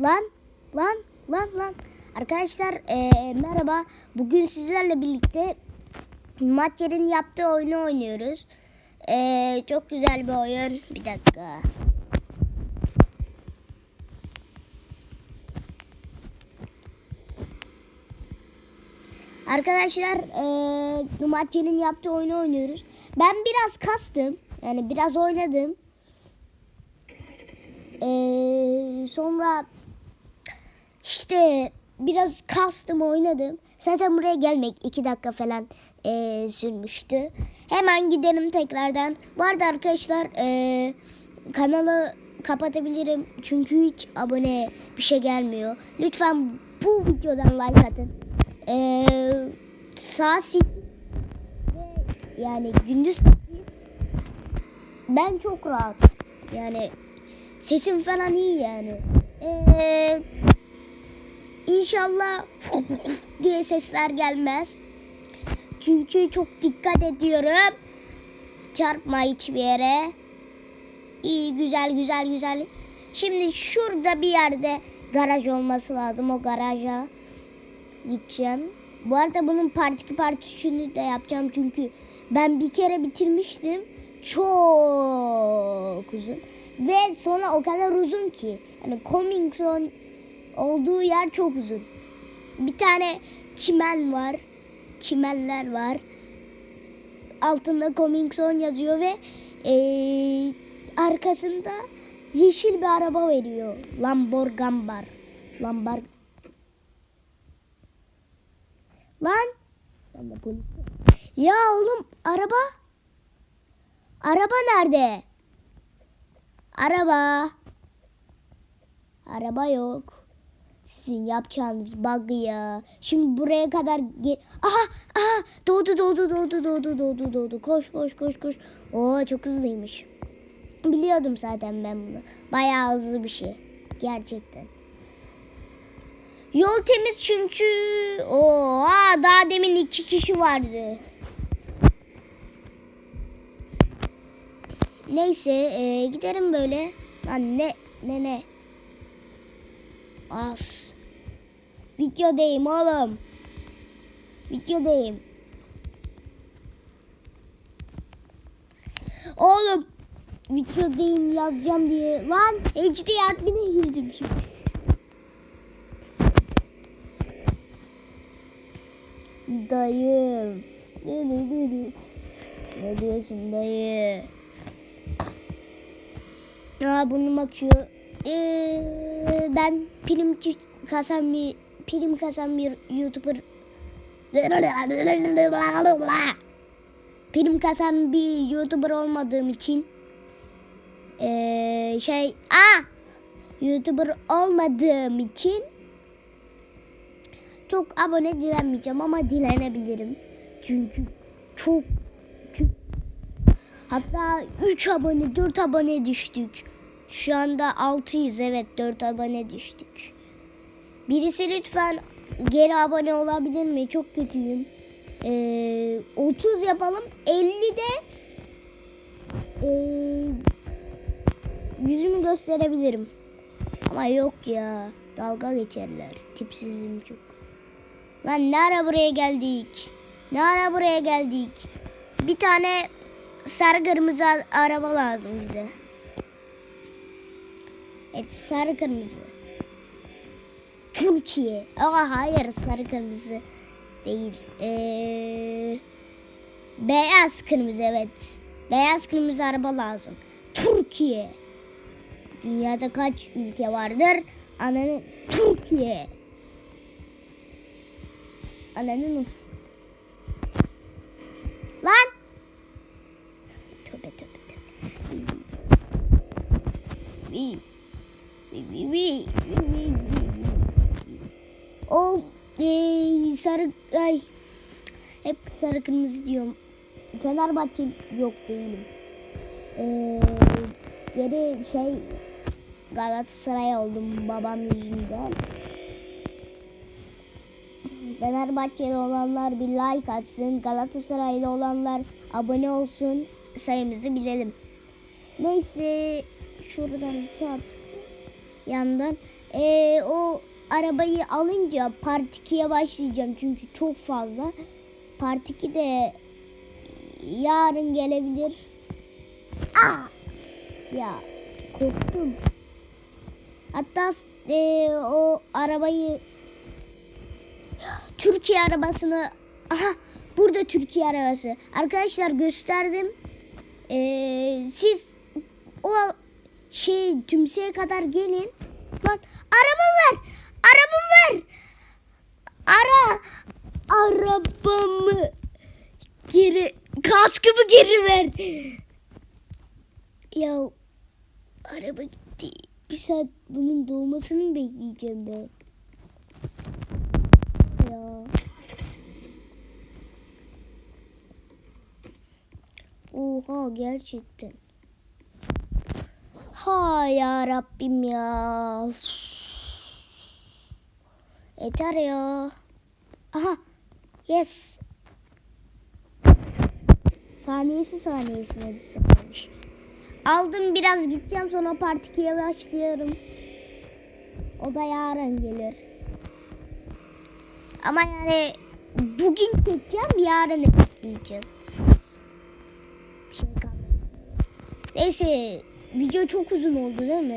Lan lan lan lan. Arkadaşlar e, merhaba. Bugün sizlerle birlikte Maçer'in yaptığı oyunu oynuyoruz. E, çok güzel bir oyun. Bir dakika. Arkadaşlar e, Maçer'in yaptığı oyunu oynuyoruz. Ben biraz kastım. Yani biraz oynadım. E, sonra işte biraz kastım oynadım. Zaten buraya gelmek iki dakika falan eee, sürmüştü. Hemen gidelim tekrardan. Bu arada arkadaşlar eee, kanalı kapatabilirim. Çünkü hiç abone bir şey gelmiyor. Lütfen bu videodan like atın. Eee saat 8 ve yani gündüz 8 ben çok rahat. Yani sesim falan iyi yani. Eee İnşallah diye sesler gelmez. Çünkü çok dikkat ediyorum. Çarpma hiçbir yere. İyi güzel güzel güzel. Şimdi şurada bir yerde garaj olması lazım. O garaja gideceğim. Bu arada bunun part 2 part 3'ünü de yapacağım. Çünkü ben bir kere bitirmiştim. Çok uzun. Ve sonra o kadar uzun ki. Hani coming soon olduğu yer çok uzun. Bir tane çimen var. Çimenler var. Altında coming soon yazıyor ve eee, arkasında yeşil bir araba veriyor. Lamborgambar. Lambar. Lan. Ben de polis. Ya oğlum araba. Araba nerede? Araba. Araba yok. Sizin yapacağınız bug ya. Şimdi buraya kadar ge- Aha! Aha! Doğdu doğdu doğdu doğdu doğdu doğdu. Koş koş koş koş. Oo çok hızlıymış. Biliyordum zaten ben bunu. Bayağı hızlı bir şey. Gerçekten. Yol temiz çünkü. Oo, daha demin iki kişi vardı. Neyse e, giderim böyle. Lan ne ne As. Videodayım oğlum. Videodayım. Oğlum. Videodayım yazacağım diye. Lan HD admin'e girdim şimdi. Dayım. Ne diyorsun dayı? Ya bunu bakıyor. Ee, ben prim kasan bir prim kasan bir YouTuber prim kasan bir YouTuber olmadığım için ee, şey ah YouTuber olmadığım için çok abone dilenmeyeceğim ama dilenebilirim. Çünkü çok Hatta 3 abone 4 abone düştük. Şu anda 600 evet 4 abone düştük. Birisi lütfen geri abone olabilir mi? Çok kötüyüm. Ee, 30 yapalım. 50'de ee, yüzümü gösterebilirim. Ama yok ya. Dalga geçerler. Tipsizim çok. Lan ne ara buraya geldik? Ne ara buraya geldik? Bir tane sarı kırmızı araba lazım bize. Evet sarı kırmızı. Türkiye. Aa hayır sarı kırmızı değil. Ee, beyaz kırmızı evet. Beyaz kırmızı araba lazım. Türkiye. Dünyada kaç ülke vardır? Ananın Türkiye. Ananın Lan! Tövbe tövbe tövbe. Vi. O eee, sarı ay hep sarı kırmızı diyorum. Fenerbahçe yok değilim. Eee geri şey Galatasaray oldum babam yüzünden. Fenerbahçeli olanlar bir like atsın. Galatasaraylı olanlar abone olsun. Sayımızı bilelim. Neyse şuradan çat. Yandan. Ee, o arabayı alınca Part 2'ye başlayacağım çünkü çok fazla. Part 2 de yarın gelebilir. Aa! Ya korktum. Hatta e, o arabayı Türkiye arabasını aha burada Türkiye arabası. Arkadaşlar gösterdim. Ee, siz o şey tümseye kadar gelin. Lan araba ver. Araba ver. Ara arabamı geri kaskımı geri ver. Ya araba gitti. Bir saat bunun doğmasını mı bekleyeceğim ben? Ya. Oha gerçekten. Ha ya Rabbim ya. Yeter ya. Aha. Yes. Saniyesi saniyesine düzenlemiş. Aldım biraz gideceğim sonra part 2'ye başlıyorum. O da yarın gelir. Ama yani bugün çekeceğim yarın ekleyeceğim. Bir şey kalmadı. Neyse video çok uzun oldu değil mi?